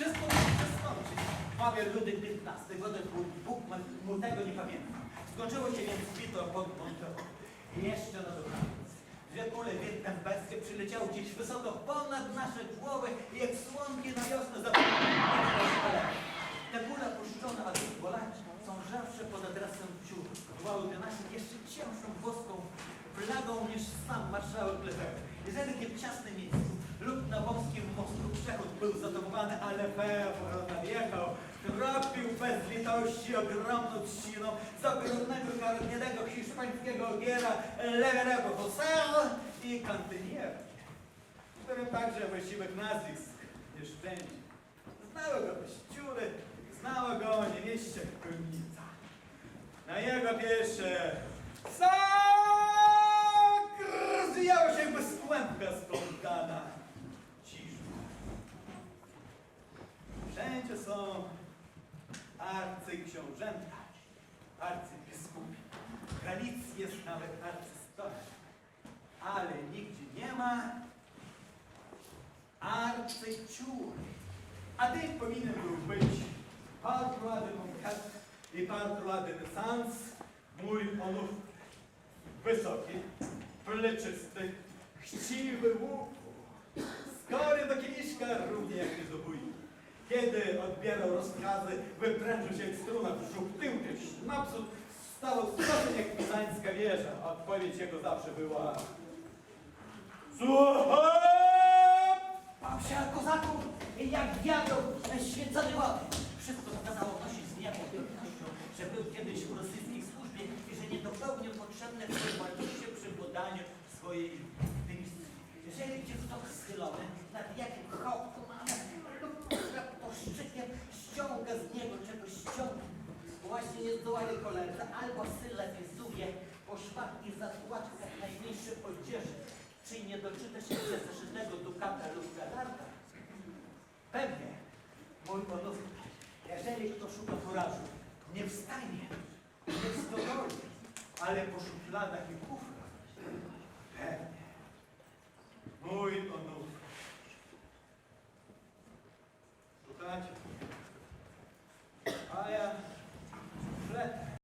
Wszystko musi skończyć. Pawier ludy 15 godem Bóg mu tego nie pamięta. Skończyło się więc bito pod Montreux. Jeszcze na dobranoc. Dwie kule wietnambeskie przyleciały gdzieś wysoko ponad nasze głowy i jak słomki na wiosnę zapomniały. Te kule puszczone, a tych bolać są rzadsze pod adresem psiów. Wołały do naszych jeszcze cięższą włoską plagą niż sam marszałek Lefebvre. Jeżeli w ciasnym miejscu lub na wąskim mostu przechód był zatomowany, a Lefebvre nadjechał, tropił bez litości ogromną trzciną z ogromnego garniedego hiszpańskiego ogiera Leverego José i Cantiniera, którym także właściwych nazwisk nie szczędzi. Znały go teściury, znała go niewieście pełnica. Na jego piesze arcyksiążęta, arcybiskupi. Galicji jest nawet arcystolarz, ale nigdzie nie ma arcyciur. A ty powinien był być de conquête i par droit de naissance, mój onów wysoki, pleczysty, chciwy łuku, skory do kieliszka równie jak niezobójny. Kiedy odbierał rozkazy, wyprężył się jak struna brzuch, tyłkiem naprzód stawał stopień jak pisańska wieża. Odpowiedź jego zawsze była Słucham! Pawsia kozaków, jak wiatr święcony wody. Wszystko zakazało nosić z niejaką pewnością, że był kiedyś w rosyjskiej służbie i że nie dopełnił potrzebne formalności przy podaniu swojej dymisji. Jeżeli gdzie wzrok schylony, nad jakim nie zdołali koledzy, albo syle Wezuvie po szwach i zatłaczkach najmniejszej odzieży, czy nie doczyta się ze zeszytego dukata lub galarka. Pewnie, mój ponowny, jeżeli kto szuka furażu, nie wstanie, nie w stodoli, ale po szufladach i